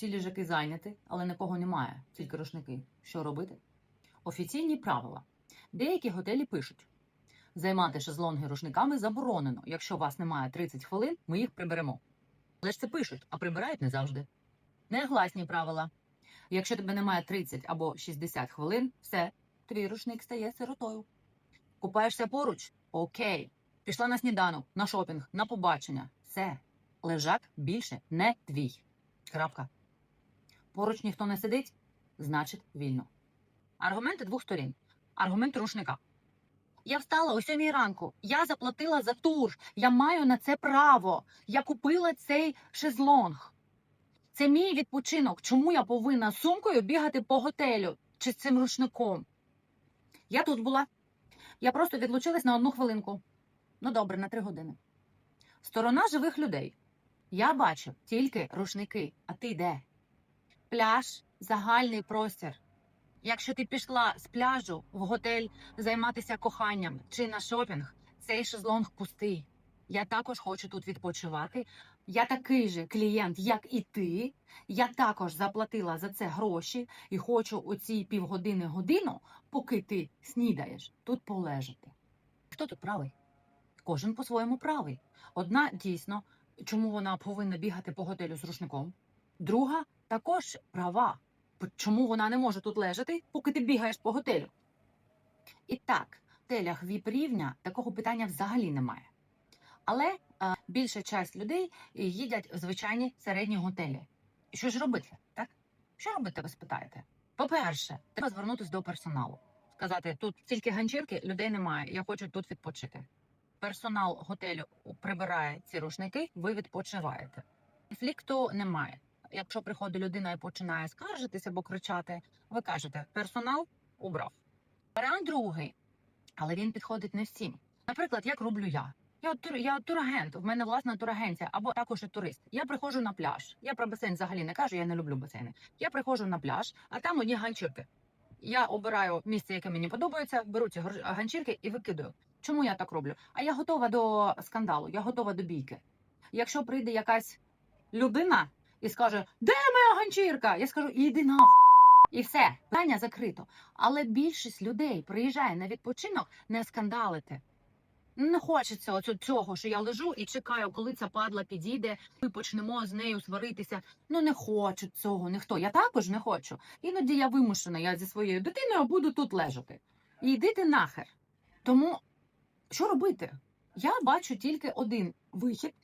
всі ліжаки зайняті, але нікого немає, тільки рушники. Що робити? Офіційні правила. Деякі готелі пишуть: займати шезлонги рушниками заборонено. Якщо у вас немає 30 хвилин, ми їх приберемо. Але ж це пишуть, а прибирають не завжди. Негласні правила. Якщо тебе немає 30 або 60 хвилин, все, твій рушник стає сиротою. Купаєшся поруч? Окей. Пішла на сніданок, на шопінг, на побачення. Все. Лежак більше не твій. Крапка. Поруч ніхто не сидить, значить вільно. Аргументи двох сторін. Аргумент рушника. Я встала о сьомій ранку. Я заплатила за тур. Я маю на це право. Я купила цей шезлонг. Це мій відпочинок. Чому я повинна сумкою бігати по готелю чи з цим рушником? Я тут була. Я просто відлучилась на одну хвилинку. Ну добре, на три години. Сторона живих людей. Я бачу тільки рушники, а ти де? Пляж загальний простір. Якщо ти пішла з пляжу в готель займатися коханням чи на шопінг, цей шезлонг пустий. Я також хочу тут відпочивати. Я такий же клієнт, як і ти. Я також заплатила за це гроші і хочу оці півгодини годину, поки ти снідаєш, тут полежати. Хто тут правий? Кожен по-своєму правий. Одна дійсно, чому вона повинна бігати по готелю з рушником. Друга також права. Чому вона не може тут лежати, поки ти бігаєш по готелю? І так, в телях віп рівня такого питання взагалі немає. Але е, більша часть людей їдять в звичайні середні готелі. І що ж робити? Так? Що робити, ви спитаєте? По-перше, треба звернутися до персоналу. Сказати, тут тільки ганчірки, людей немає, я хочу тут відпочити. Персонал готелю прибирає ці рушники, ви відпочиваєте. Конфлікту немає. Якщо приходить людина і починає скаржитися або кричати, ви кажете, персонал убрав. Варіант другий, але він підходить не всім. Наприклад, як роблю я. Я тур, я турагент, в мене власна турагенція, або також і турист. Я приходжу на пляж. Я про басейн взагалі не кажу, я не люблю басейни. Я приходжу на пляж, а там одні ганчірки. Я обираю місце, яке мені подобається, беру ці ганчірки і викидаю. Чому я так роблю? А я готова до скандалу, я готова до бійки. Якщо прийде якась людина і скаже, де моя ганчірка? Я скажу, іди на і все, питання закрито. Але більшість людей приїжджає на відпочинок не скандалити. Не хочеться оцю- цього, що я лежу і чекаю, коли ця падла підійде, ми почнемо з нею сваритися. Ну не хочу цього ніхто. Я також не хочу. Іноді я вимушена, я зі своєю дитиною буду тут лежати. І йди нахер. Тому що робити? Я бачу тільки один вихід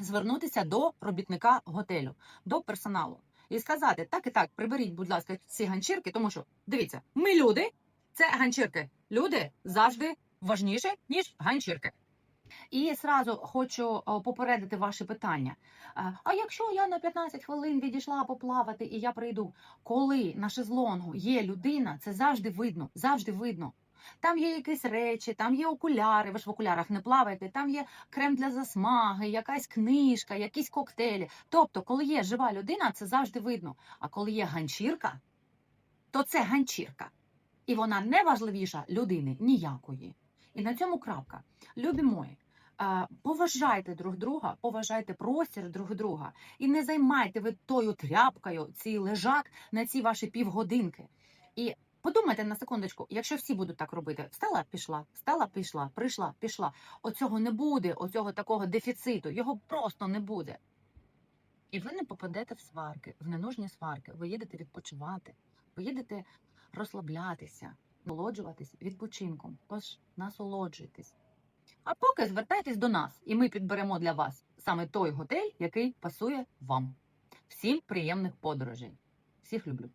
звернутися до робітника готелю, до персоналу і сказати: так і так, приберіть, будь ласка, ці ганчірки, тому що дивіться, ми люди, це ганчірки. Люди завжди важніше, ніж ганчірки. І зразу хочу попередити ваше питання. А якщо я на 15 хвилин відійшла поплавати і я прийду, коли на шезлонгу є людина, це завжди видно, завжди видно. Там є якісь речі, там є окуляри, ви ж в окулярах не плаваєте, там є крем для засмаги, якась книжка, якісь коктейлі. Тобто, коли є жива людина, це завжди видно. А коли є ганчірка, то це ганчірка. І вона не важливіша людини ніякої. І на цьому крапка. Любі мої, поважайте друг друга, поважайте простір друг друга. І не займайте ви тою тряпкою цей лежак на ці ваші півгодинки. І подумайте на секундочку, якщо всі будуть так робити, встала, пішла, встала, пішла, прийшла, пішла. Оцього не буде, оцього такого дефіциту, його просто не буде. І ви не попадете в сварки, в ненужні сварки. Ви їдете відпочивати, ви їдете розслаблятися, насолоджуватись відпочинком. Тож насолоджуйтесь. А поки звертайтесь до нас, і ми підберемо для вас саме той готель, який пасує вам. Всім приємних подорожей. Всіх люблю.